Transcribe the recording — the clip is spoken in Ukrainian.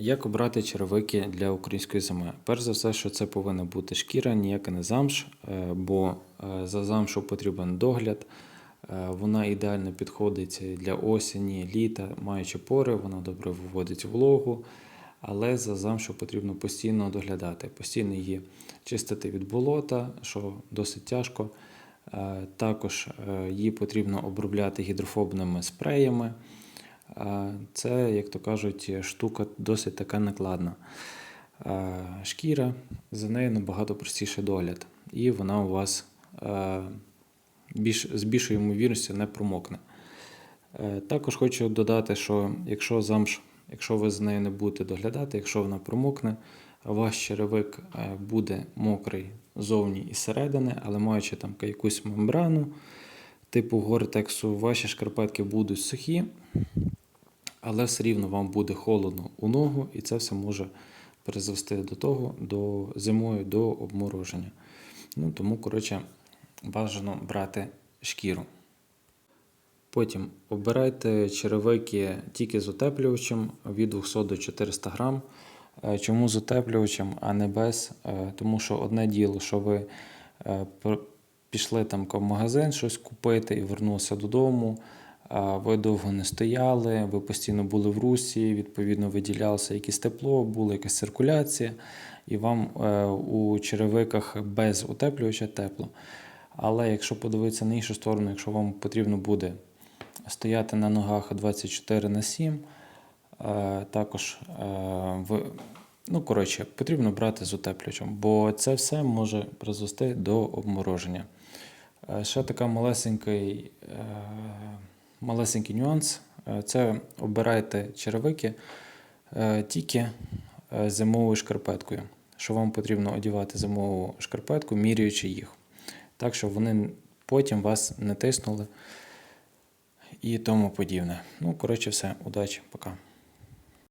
Як обрати черевики для української зими? Перш за все, що це повинна бути шкіра, ніяка не замш, е, бо е, за замшу потрібен догляд. Е, Вона ідеально підходить для осені, літа, маючи пори, вона добре виводить вологу, але за замшу потрібно постійно доглядати, постійно її чистити від болота, що досить тяжко. Також її потрібно обробляти гідрофобними спреями. Це, як то кажуть, штука досить така накладна. Шкіра, за нею набагато простіший догляд, і вона у вас е, більш, з більшою ймовірністю не промокне. Е, Також хочу додати, що якщо замш, якщо ви з нею не будете доглядати, якщо вона промокне, ваш черевик е, буде мокрий зовні і зсередини, але маючи там якусь мембрану типу гортексу, ваші шкарпетки будуть сухі, але все рівно вам буде холодно у ногу, і це все може призвести до того, до зимою до обмороження. Ну, тому, коротше, бажано брати шкіру. Потім обирайте черевики тільки з утеплювачем від 200 до 400 грам. Е, Чому з утеплювачем, а не без? Е, Тому що одне діло, що ви е, пішли там в магазин щось купити і вернулися додому. Ви довго не стояли, ви постійно були в русі, відповідно, виділялося якесь тепло, була якась циркуляція, і вам е, у черевиках без утеплювача тепло. Але якщо подивитися на іншу сторону, якщо вам потрібно буде стояти на ногах 24 на 7, е, також е, ви, ну, коротше, потрібно брати з утеплювачем, бо це все може призвести до обмороження. Ще така малесенький, малесенький нюанс. Е, Це обирайте черевики е, тільки е, зимовою шкарпеткою. Що вам потрібно одягати зимову шкарпетку, міряючи їх. Так, щоб вони потім вас не тиснули і тому подібне. Ну, коротше, все, удачі, пока.